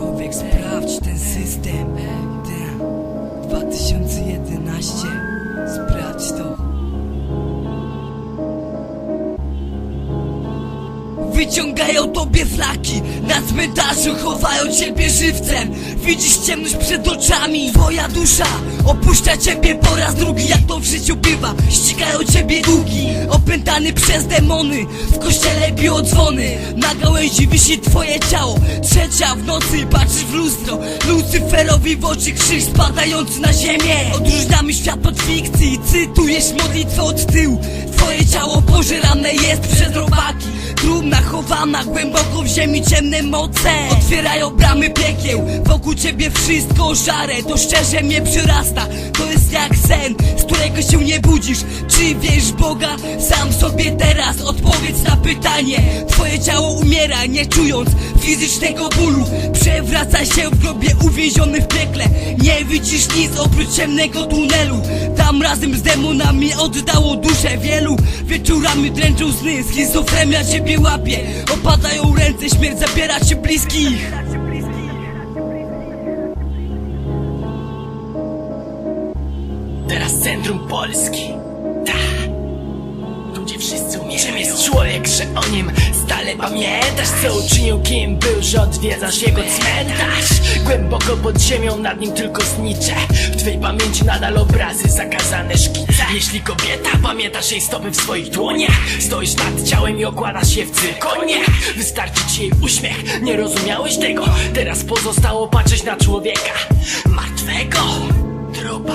Człowiek sprawdź ten system. Ten 2011 Sprawdź to. Wyciągają tobie flaki. Na cmentarzu chowają ciebie żywcem. Widzisz ciemność przed oczami. Twoja dusza opuszcza ciebie po raz drugi Jak to w życiu bywa. Ścigają ciebie długi Opętany przez demony. W kościele biją dzwony Na gałęzi wisi twoje ciało. Trzecia w nocy patrzysz w lustro. Lucyferowi w oczy krzyż spadający na ziemię. Odróżniamy świat od fikcji. Cytujesz modlitwę od tyłu. Twoje ciało pożerane jest przez robaki. Trumna chowana głęboko w ziemi ciemne moce. Otwierają bramy piekieł. Wokół ciebie wszystko żare. To szczerze mnie przyrasta. To jest jak sen, którego się nie budzisz. Czy wiesz Boga? Sam sobie teraz odpowiedz na pytanie. Twoje ciało umiera nie czując fizycznego bólu. Przewraca się w grobie uwięziony w piekle. Nie widzisz nic oprócz ciemnego tunelu. Tam razem z demonami oddało duszę wielu. Wieczorami dręczą sny, schizofrenia ciebie łapie. Opadają ręce, śmierć zabiera ci bliskich Teraz centrum Polski. Ta. Tu gdzie wszyscy umierają. Czym jest człowiek, że o nim stale pamiętasz? Co uczynił, kim był, że odwiedzasz jego cmentarz? Głęboko pod ziemią, nad nim tylko znicze. W twojej pamięci nadal obrazy, zakazane szkice. Jeśli kobieta, pamiętasz jej stopy w swoich dłoniach. Stoisz nad ciałem i okładasz je w cyrkonie. Wystarczy ci jej uśmiech, nie rozumiałeś tego? Teraz pozostało patrzeć na człowieka. Martwego trupa.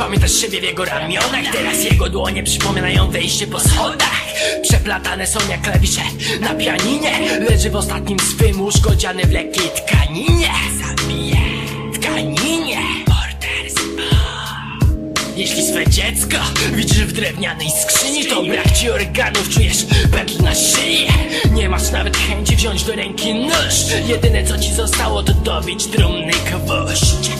Pamiętasz siebie w jego ramionach? Teraz jego dłonie przypominają wejście po schodach. Przeplatane są jak klawisze na pianinie. Leży w ostatnim swym łóżku odziany w lekkiej tkaninie. Zabije tkaninie. Jeśli swe dziecko widzisz w drewnianej skrzyni To brak ci organów, czujesz pętl na szyi Nie masz nawet chęci wziąć do ręki nóż. Jedyne co ci zostało to dobić trumny gwóźdź